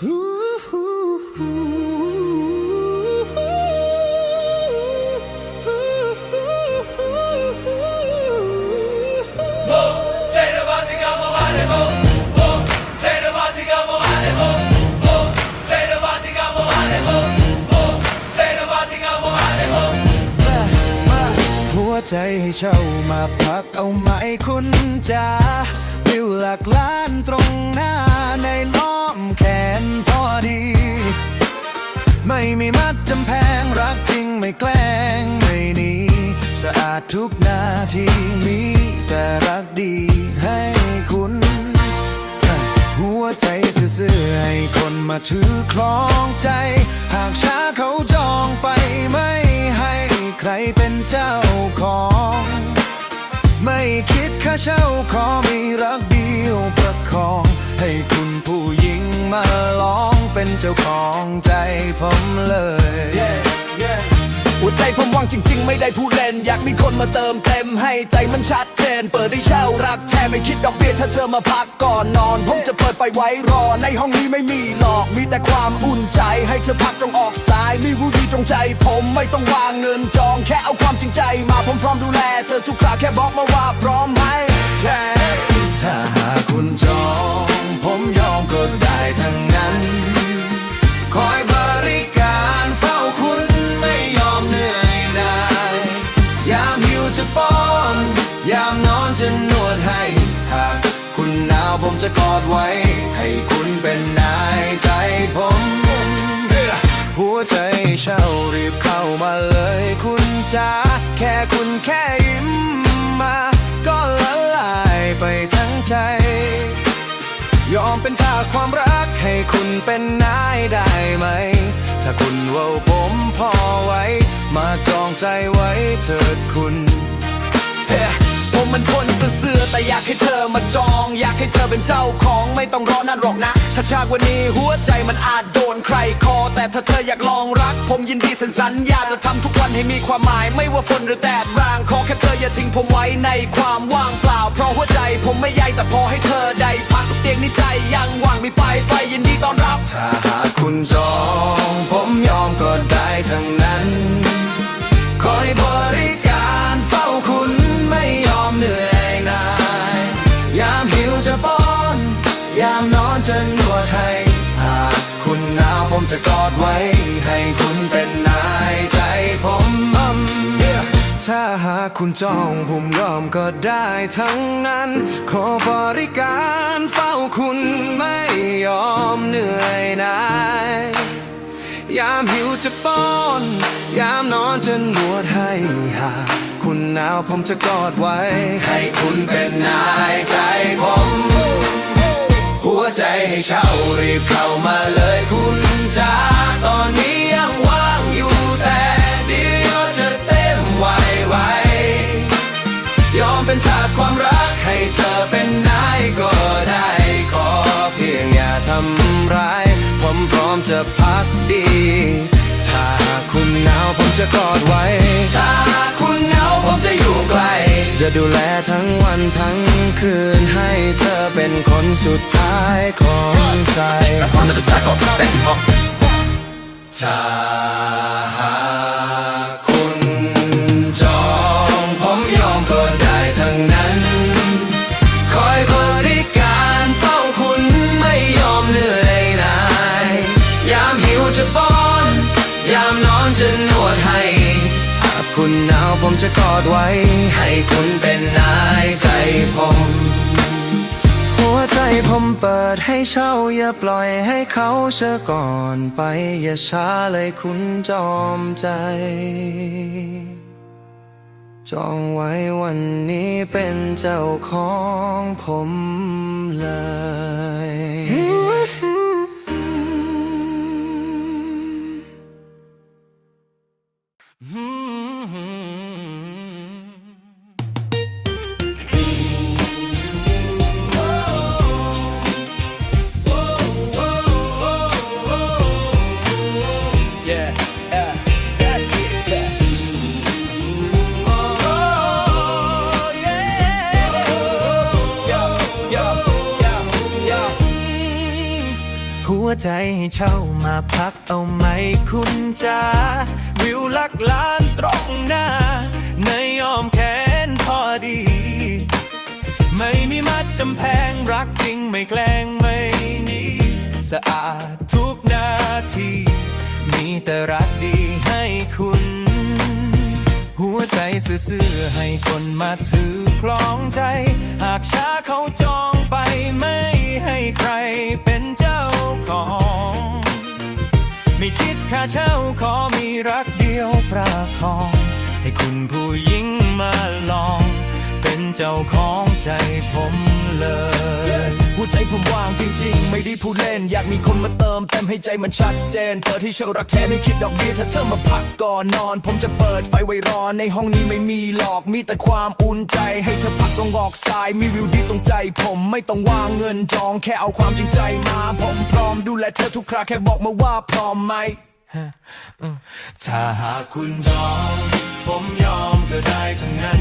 หัวใจให้เช่ามาพักเอาไหมคุณจ๋าวิวหลักล้านตรงหน้า ม่มีมัดจำแพง รักจริงไม่แกล้งไม่หนีสะอาดทุกนาทีมีแต่รักดีให้คุณ หัวใจซื่อให้คนมาถือคล้องใจ หากช้าเขาจองไปไม่ให้ใครเป็นเจ้าของ ไม่คิดค่าเช่าขอมีรักเดียวประคอง ให้คุณผู้หญิงมาลอง เจ้าของใจผมเลยหัวใจผมว่างจริง ๆ ไม่ได้พูดเล่น อยากมีคนมาเติมเต็มให้ใจมันชัดเจน เปิดได้เช่ารักแท้ไม่คิดดอกเบี้ยถ้าเธอมาพักก่อนนอน ผมจะเปิดไฟไว้รอ ในห้องนี้ไม่มีหลอก มีแต่ความอุ่นใจ ให้เธอพักตรงออกซ้ายมีวูดีตรงใจ ผมไม่ต้องวางเงินจองแค่เอาความจริงใจ มาผมพร้อมดูแล เธอทุกคราแค่บอกมาว่าพร้อม จะกอดไว้ ให้คุณเป็นนายใจผม หัวใจเช่ารีบเข้ามาเลยคุณจ๋าแค่คุณแค่ยิ้มมา ก็ละลายไปทั้งใจ ยอมเป็นทาสความรักให้คุณเป็นนายได้ไหม ถ้าคุณเว่าผมพอไว้ มาจองใจไว้เถิดคุณเฮ้ ผมมันคนเสื่อแต่อยากให้เธอมาจอง อยากให้เธอเป็นเจ้าของไม่ต้องรอนานหรอกนะ ถ้าชากวันนี้หัวใจมันอาจโดนใครคอ แต่ถ้าเธออยากลองรัก ผมยินดีเซ็นสัญญาจะทำทุกวันให้มีความหมาย ไม่ว่าฝนหรือแดดรางขอแค่เธออย่าทิ้งผมไว้ในความว่างเปล่า เพราะหัวใจผมไม่ใหญ่แต่พอให้เธอได้พักทุกเตียงในใจยังว่างมีปไฟยิน จะกอดไว้ ให้คุณเป็นนายใจผมอืมถ้าหากคุณจองผมยอมก็ได้ทั้งนั้น ขอบริการเฝ้าคุณไม่ยอมเหนื่อยนายยามหิวจะป้อน ยามนอนจะนวดให้หากคุณหนาวผมจะกอดไว้ ให้คุณเป็นนายใจผม ใจให้เช่ารีบเข้ามาเลยคุณจ๋าตอนนี้ยังว่างอยู่แต่เดี๋ยวจะเต็มไวไวยอมเป็นทาสความรักให้เธอเป็นนายก็ได้ขอเพียงอย่าทำร้ายผมพร้อมจะพักดี ถ้าคุณหนาวผมจะกอดไว้ ถ้าคุณหงาวผมจะอยู่ใกล้จะดูแลทั้งวันทั้งคืนให้เธอเป็น คนสุดท้ายของใจคนสุดท้ายก็แต่งห้องถ้าหากคุณจองผมยอมก็ได้ทั้งนั้น คอยบริการเฝ้าคุณไม่ยอมเหนื่อยนาย ยามหิวจะป้อน ยามนอนจะนวดให้หากคุณหนาวผมจะกอดไว้ ให้คุณเป็นนายใจผม หัวใจผมเปิดให้เช่า อย่าปล่อยให้เขาเชื่อก่อนไป อย่าช้าเลยคุณจอมใจ จองไว้วันนี้เป็นเจ้าของผมเลย ใจให้เช่ามาพักเอาไหมคุณจ้าวิวลักล้านตรงหน้า ในอ้อมแขนพอดี ไม่มีมัดจำแพงรักจริงไม่แกล้งไม่นีสะอาดทุกนาที มีแต่รักดีให้คุณ หัวใจซื่อๆให้คนมาถือครองใจ หากช้าเขาจองไปไม่ให้ใครเป็นเจ้า ของ ไม่คิดค่าเช่าขอมีรักเดียวประคอง ให้คุณผู้หญิงมาลอง เป็นเจ้าของใจผมเลย ใจผมว่างจริง ๆ ไม่ได้พูดเล่น อยากมีคนมาเติมเต็มให้ใจมันชัดเจนเปิดที่เช่ารักแท้ไม่คิดดอกเบี้ยถ้าเธอมาพักก่อนนอน ผมจะเปิดไฟไว้รอในห้องนี้ไม่มีหลอกมีแต่ความอุ่นใจ ให้เธอพักตรงออกสายมีวิวดีตรงใจ ผมไม่ต้องวางเงินจองแค่เอาความจริงใจมา ผมพร้อมดูแลเธอทุกคราแค่บอกมาว่าพร้อมไหมถ้าหากคุณจองผมยอมก็ได้ทั้งนั้น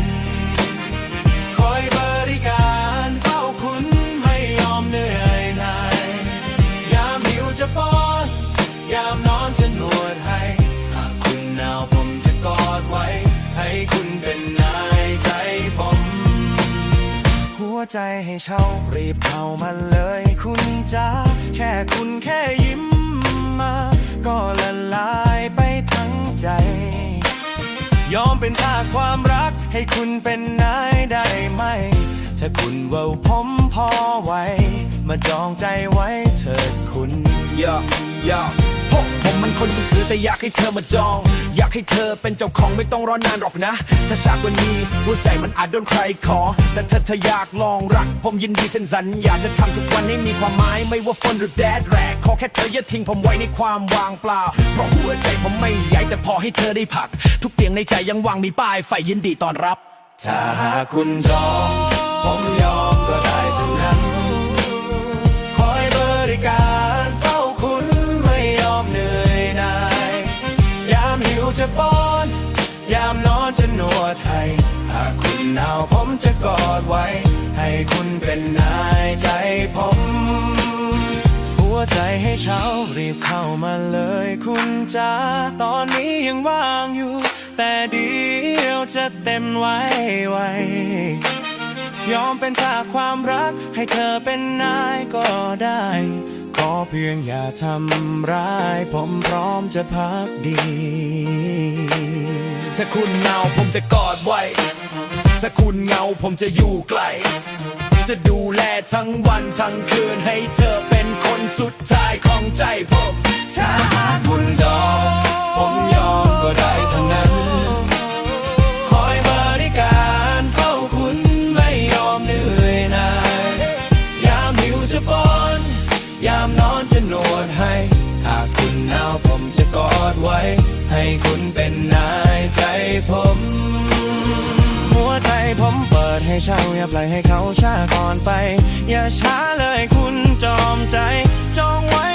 ใจให้เช่ารีบเข้ามาเลยคุณจ้าแค่คุณแค่ยิ้มมา ก็ละลายไปทั้งใจ ยอมเป็นทาสความรักให้คุณเป็นนายได้ไหม ถ้าคุณเว่าผมพอไหว มาจองใจไว้เถิดคุณย่าย่าพวก ผมมันคนซื่อแต่อยากให้เธอมาจอง อยากให้เธอเป็นเจ้าของไม่ต้องรอนานหรอกนะ ถ้าชากว่านี้หัวใจมันอาจโดนใครขอ แต่ถ้าเธออยากลองรัก ผมยินดีเซ็นสัญญาจะทำทุกวันให้มีความหมายไม่ว่าฝนหรือแดดแรงขอแค่เธออย่าทิ้งผมไว้ในความว่างเปล่า เพราะหัวใจผมไม่ใหญ่แต่พอให้เธอได้พัก ทุกเตียงในใจยังวางมีป้ายไฟยินดีต้อนรับ ถ้าหากคุณจองผมยอม จะป้อน ยามนอนจะนวดให้ หากคุณหนาวผมจะกอดไว้ ให้คุณเป็นนายใจผม หัวใจให้เช้ารีบเข้ามาเลยคุณจ้าตอนนี้ยังว่างอยู่ แต่เดียวจะเต็มไว้ไวยอมเป็นทาสความรักให้เธอเป็นนายก็ เพียงอย่าทำร้าย ผมพร้อมจะพักดี ถ้าคุณเงาผมจะกอดไว้ ถ้าคุณเหงาผมจะอยู่ไกล จะดูแลทั้งวันทั้งคืนให้เธอเป็นคนสุดท้ายของใจผมถ้าหากคุณจองผมยอมก็ได้ทั้งนั้น คอยบริการเฝ้าคุณไม่ยอมเหนื่อยนายยามหิวจะป้อน ยามนอน จะนวดให้ หากคุณหนาวผมจะกอดไว้ ให้คุณเป็นนายใจผม หัวใจผมเปิดให้เช่าอย่าปล่อยให้เขาช้าก่อนไป อย่าช้าเลยคุณจอมใจ จองไว้